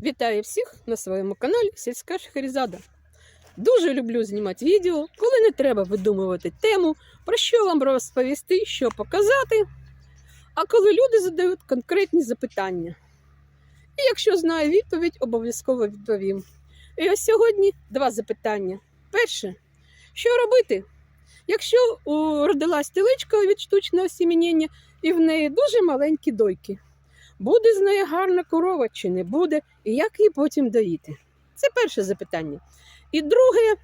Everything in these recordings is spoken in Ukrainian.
Вітаю всіх на своєму каналі Сільська Шахерезада. Дуже люблю знімати відео, коли не треба видумувати тему, про що вам розповісти, що показати. А коли люди задають конкретні запитання. І якщо знаю відповідь, обов'язково відповім. І ось сьогодні два запитання. Перше, що робити, якщо родилась теличка від штучного сім'яння і в неї дуже маленькі дойки? Буде з неї гарна корова чи не буде, і як її потім доїти? Це перше запитання. І друге,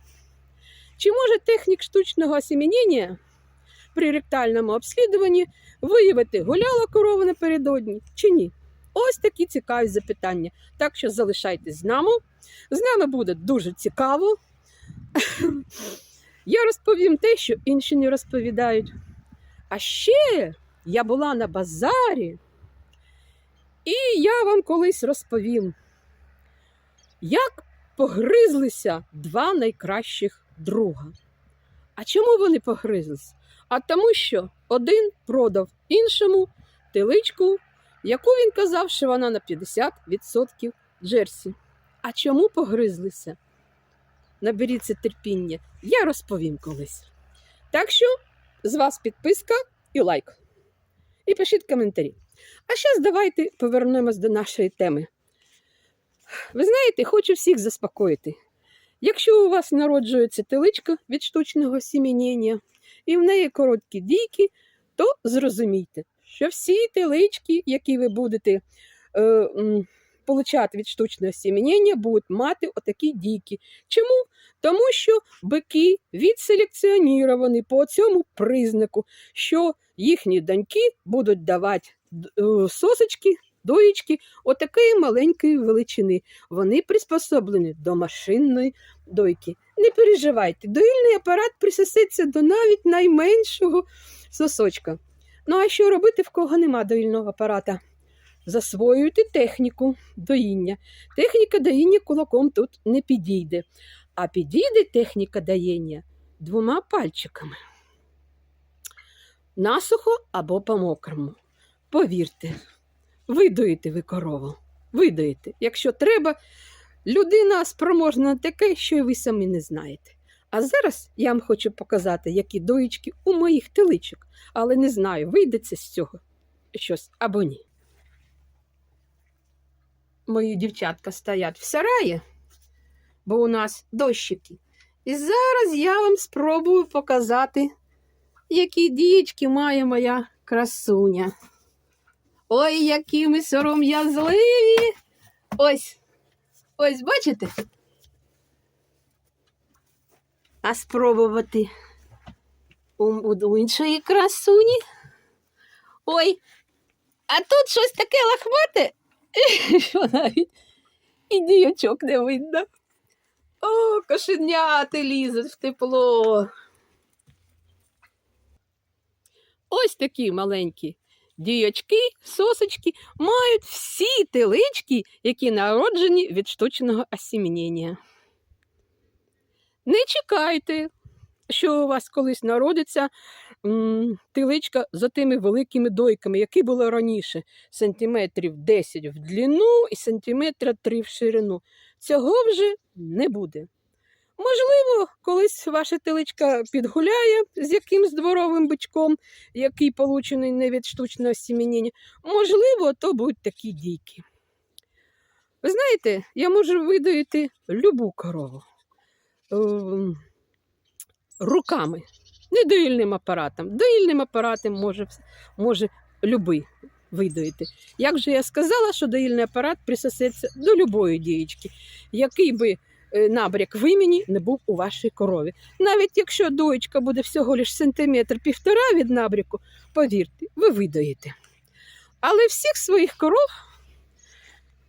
чи може технік штучного осімінення при ректальному обслідуванні виявити, гуляла корова напередодні чи ні? Ось такі цікаві запитання. Так що залишайтесь з нами. З нами буде дуже цікаво. Я розповім те, що інші не розповідають. А ще я була на базарі. І я вам колись розповім, як погризлися два найкращих друга. А чому вони погризлись? А тому, що один продав іншому теличку, яку він казав, що вона на 50% джерсі. А чому погризлися? Наберіться терпіння, я розповім колись. Так що з вас підписка і лайк. І пишіть коментарі. А зараз давайте повернемось до нашої теми. Ви знаєте, хочу всіх заспокоїти. Якщо у вас народжується теличка від штучного сім'яння і в неї короткі дійки, то зрозумійте, що всі телички, які ви будете е, получати від штучного сім'яння, будуть мати отакі дійки. Чому? Тому що бики відселекціоніровані по цьому признаку, що їхні доньки будуть давати е, сосочки, доїчки отакої маленької величини. Вони приспособлені до машинної дойки. Не переживайте, доїльний апарат присосеться до навіть найменшого сосочка. Ну а що робити, в кого нема доїльного апарата? Засвоюйте техніку доїння. Техніка доїння кулаком тут не підійде, а підійде техніка доїння двома пальчиками. Насухо або по-мокрому. Повірте, видоїте ви корову. Видоїте. Якщо треба, людина спроможна на таке, що й ви самі не знаєте. А зараз я вам хочу показати, які доїчки у моїх теличок, але не знаю, вийде це з цього щось або ні. Мої дівчатка стоять в сараї, бо у нас дощики. І зараз я вам спробую показати, які дієчки має моя красуня. Ой, які ми сором'язливі. Ось, ось, бачите? А спробувати у, у, іншої красуні. Ой, а тут щось таке лахмате, що навіть і діячок не видно. О, кошеняти лізуть в тепло. Ось такі маленькі діячки, сосочки мають всі телички, які народжені від штучного осімінення. Не чекайте, що у вас колись народиться м, теличка за тими великими дойками, які були раніше, сантиметрів 10 в длину і сантиметра 3 в ширину. Цього вже не буде. Можливо, колись ваша теличка підгуляє з якимсь дворовим бичком, який получений не від штучного сім'яння. Можливо, то будуть такі дійки. Ви знаєте, я можу видоїти любу корову ем, руками, не доїльним апаратом. Доїльним апаратом може, може любий видоїти. Як же я сказала, що доїльний апарат присосеться до любої дієчки, який би е, набряк вимені не був у вашій корові. Навіть якщо доєчка буде всього лиш сантиметр півтора від набряку, повірте, ви видоїте. Але всіх своїх коров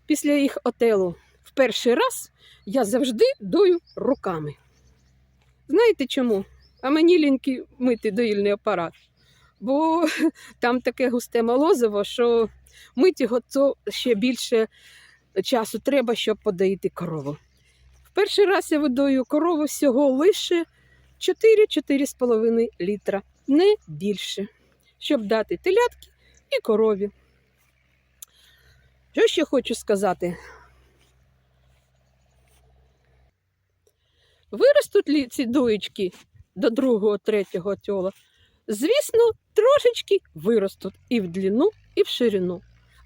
після їх отелу в перший раз я завжди дою руками. Знаєте чому? А мені ліньки мити доїльний апарат. Бо там таке густе молозиво, що мити його то ще більше часу треба, щоб подоїти корову. В перший раз я видою корову всього лише 4-4,5 літра, не більше, щоб дати телятки і корові. Що ще хочу сказати? Виростуть ці доєчки до другого, третього тьола? Звісно, трошечки виростуть і в длину, і в ширину.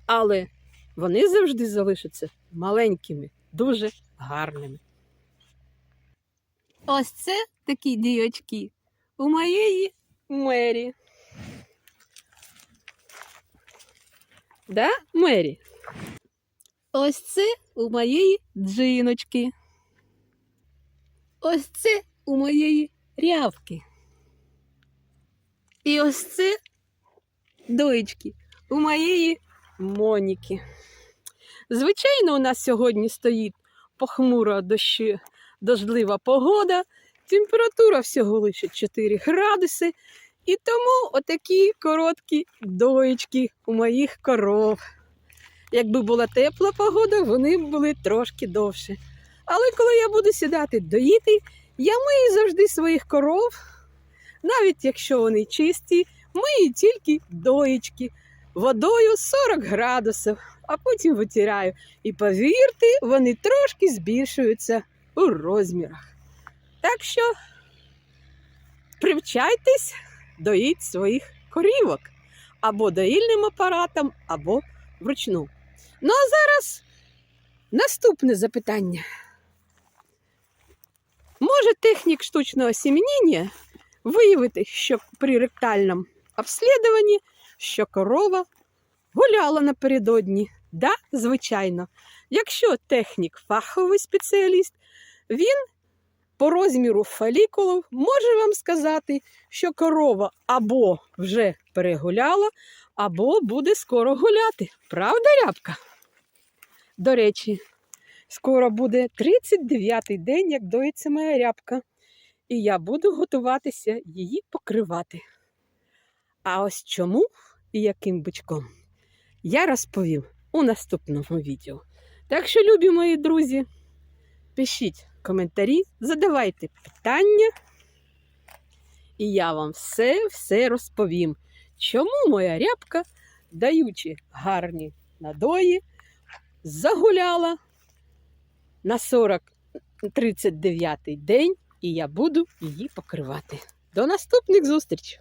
Але вони завжди залишаться маленькими, дуже гарними. Ось це такі діячки у моєї Мері. Да, Мері? Ось це у моєї джиночки. Ось це у моєї рявки. І ось це доєчки у моєї Моніки. Звичайно, у нас сьогодні стоїть похмура дощі, дождлива погода, температура всього лише 4 градуси. І тому отакі короткі доєчки у моїх коров. Якби була тепла погода, вони б були трошки довше. Але коли я буду сідати доїти, я мию завжди своїх коров, навіть якщо вони чисті, мию тільки доїчки водою 40 градусів, а потім витираю. І повірте, вони трошки збільшуються у розмірах. Так що привчайтесь доїть своїх корівок або доїльним апаратом, або вручну. Ну а зараз наступне запитання. Може технік штучного сім'яніння виявити, що при ректальному обслідуванні, що корова гуляла напередодні? Да, звичайно. Якщо технік фаховий спеціаліст, він по розміру фолікулів може вам сказати, що корова або вже перегуляла, або буде скоро гуляти. Правда, рябка? До речі, скоро буде 39-й день, як доїться моя рябка, і я буду готуватися її покривати. А ось чому і яким бичком я розповім у наступному відео. Так що, любі мої друзі, пишіть коментарі, задавайте питання, і я вам все-все розповім, чому моя рябка, даючи гарні надої, загуляла на 40-39 день, і я буду її покривати. До наступних зустрічей!